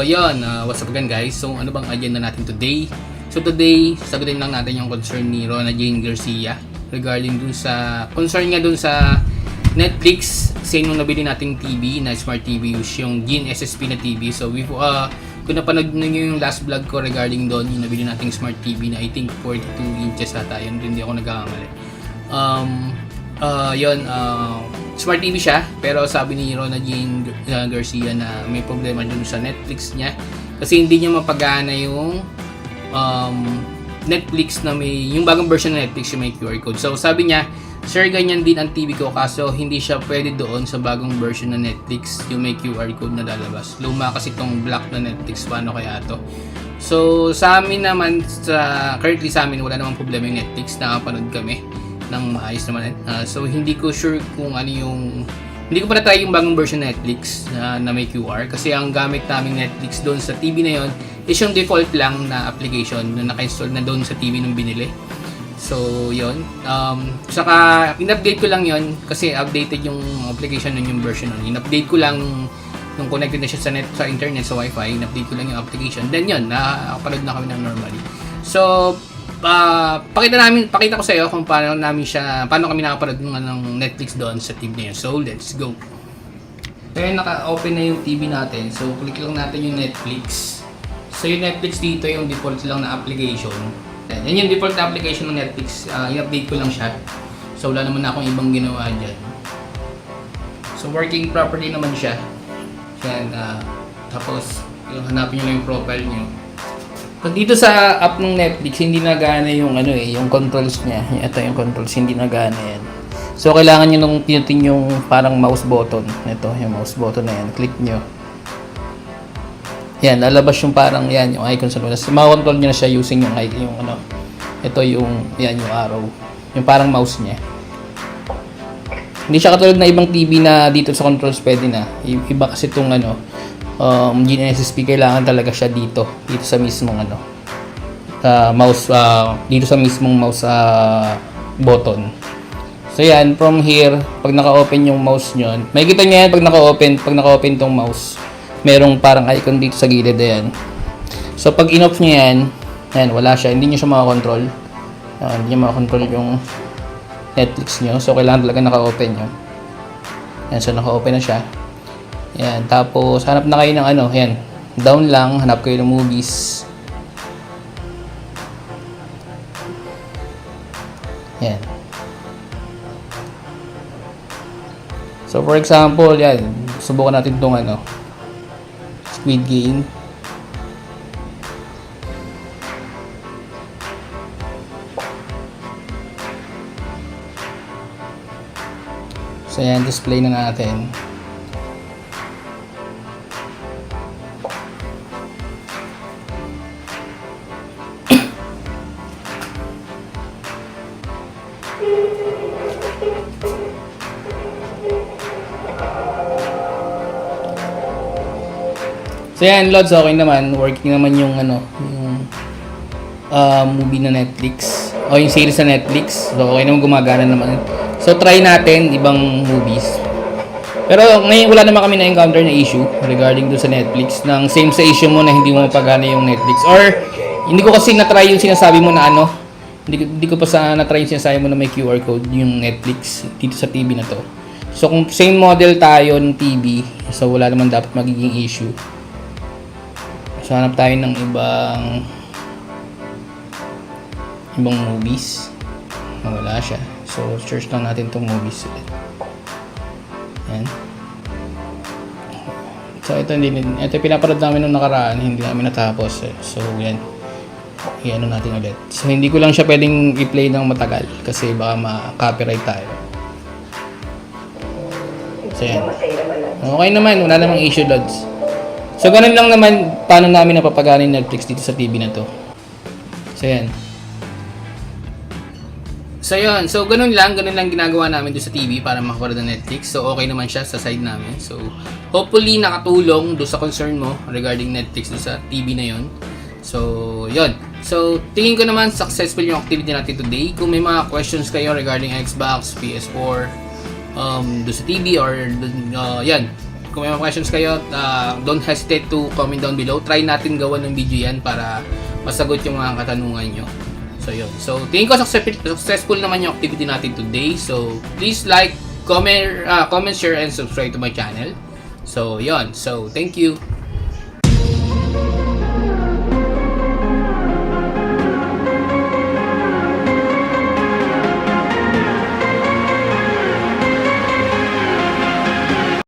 So, yun. Uh, what's up again guys? So, ano bang agenda natin today? So, today, sagutin lang natin yung concern ni Rona Jane Garcia regarding dun sa, concern niya dun sa Netflix kasi nung nabili nating TV na Smart TV yung Gene SSP na TV. So, we, uh, kung napanood niyo yung last vlog ko regarding doon, yung nabili nating Smart TV na I think 42 inches ata, yun hindi ako nagkakamali. Um, uh, yun, uh, Smart TV siya, pero sabi ni Rona Jean uh, Garcia na may problema dun sa Netflix niya kasi hindi niya mapagana yung um, Netflix na may, yung bagong version ng Netflix yung may QR code. So sabi niya, Sir, ganyan din ang TV ko kaso hindi siya pwede doon sa bagong version ng Netflix yung may QR code na lalabas. Luma kasi tong black na Netflix, paano kaya to? So sa amin naman, sa, currently sa amin wala namang problema yung Netflix, nakapanood kami ng maayos naman. Uh, so hindi ko sure kung ano yung hindi ko pa na-try yung bagong version ng Netflix na, na may QR kasi ang gamit naming Netflix doon sa TV na yon is yung default lang na application na naka-install na doon sa TV nung binili. So, yon Um, saka, in-update ko lang yon kasi updated yung application nun yung version nun. In-update ko lang nung connected na siya sa net sa internet sa wifi, in-update ko lang yung application. Then yun, nakapanood na kami ng normally. So, uh, pakita namin, pakita ko sa iyo kung paano namin siya, paano kami nakapanood ng, ng Netflix doon sa TV na yun. So, let's go. So, naka-open na yung TV natin. So, click lang natin yung Netflix. So, yung Netflix dito, yung default lang na application. Yan, yan yung default na application ng Netflix. Uh, i-update ko lang siya. So, wala naman akong ibang ginawa dyan. So, working properly naman siya. Yan, uh, tapos, yung hanapin nyo lang yung profile nyo. Pag dito sa app ng Netflix, hindi nagana yung ano eh, yung controls niya. Ito yung controls, hindi nagana yan. So, kailangan nyo nung pinutin yung parang mouse button. Ito, yung mouse button na yan. Click nyo. Yan, lalabas yung parang yan, yung icon sa lunas. Ma-control nyo na siya using yung, yung ano. Ito yung, yan yung arrow. Yung parang mouse niya. Hindi siya katulad na ibang TV na dito sa controls pwede na. Iba kasi itong ano, um, GNSSP kailangan talaga siya dito. Dito sa mismong ano, uh, mouse, uh, dito sa mismong mouse uh, button. So yan, from here, pag naka-open yung mouse nyo, makikita nyo yan pag naka-open, pag naka-open tong mouse, merong parang icon dito sa gilid, ayan. So pag in-off nyo yan, ayan, wala siya, hindi nyo siya makakontrol. Uh, hindi nyo makakontrol yung Netflix nyo. So kailangan talaga naka-open nyo. Ayan, so naka-open na siya. Ayan, tapos hanap na kayo ng ano, ayan, down lang, hanap kayo ng movies. Ayan. So for example, yan, subukan natin itong ano, Squid Game. So yan, display na natin. So yan, Lods, okay naman. Working naman yung ano, yung uh, movie na Netflix. O yung series sa Netflix. So okay naman, gumagana naman. So try natin ibang movies. Pero ngayon wala naman kami na-encounter na issue regarding do sa Netflix. Nang same sa issue mo na hindi mo mapagana yung Netflix. Or hindi ko kasi na-try yung sinasabi mo na ano. Hindi, hindi ko pa sa na-try yung sinasabi mo na may QR code yung Netflix dito sa TV na to. So kung same model tayo ng TV, so wala naman dapat magiging issue. So hanap tayo ng ibang ibang movies. Wala siya. So search lang natin tong movies ulit. Yan. So ito hindi ito yung pinapanood namin nung nakaraan, hindi namin natapos. eh. So yan. i-ano natin ulit. So hindi ko lang siya pwedeng i-play ng matagal kasi baka ma-copyright tayo. So yan. Okay naman, wala namang issue loads. So ganun lang naman paano namin napapagana yung Netflix dito sa TV na to. So yan. So yun, so ganun lang, ganun lang ginagawa namin doon sa TV para makapanood ng Netflix. So okay naman siya sa side namin. So hopefully nakatulong doon sa concern mo regarding Netflix doon sa TV na yun. So yun. So tingin ko naman successful yung activity natin today. Kung may mga questions kayo regarding Xbox, PS4, um, doon sa TV or uh, yan, kung may mga questions kayo, uh, don't hesitate to comment down below. Try natin gawan ng video yan para masagot yung mga katanungan nyo. So yun. So tingin ko success- successful naman yung activity natin today. So please like, comment, uh, comment, share, and subscribe to my channel. So yun. So thank you.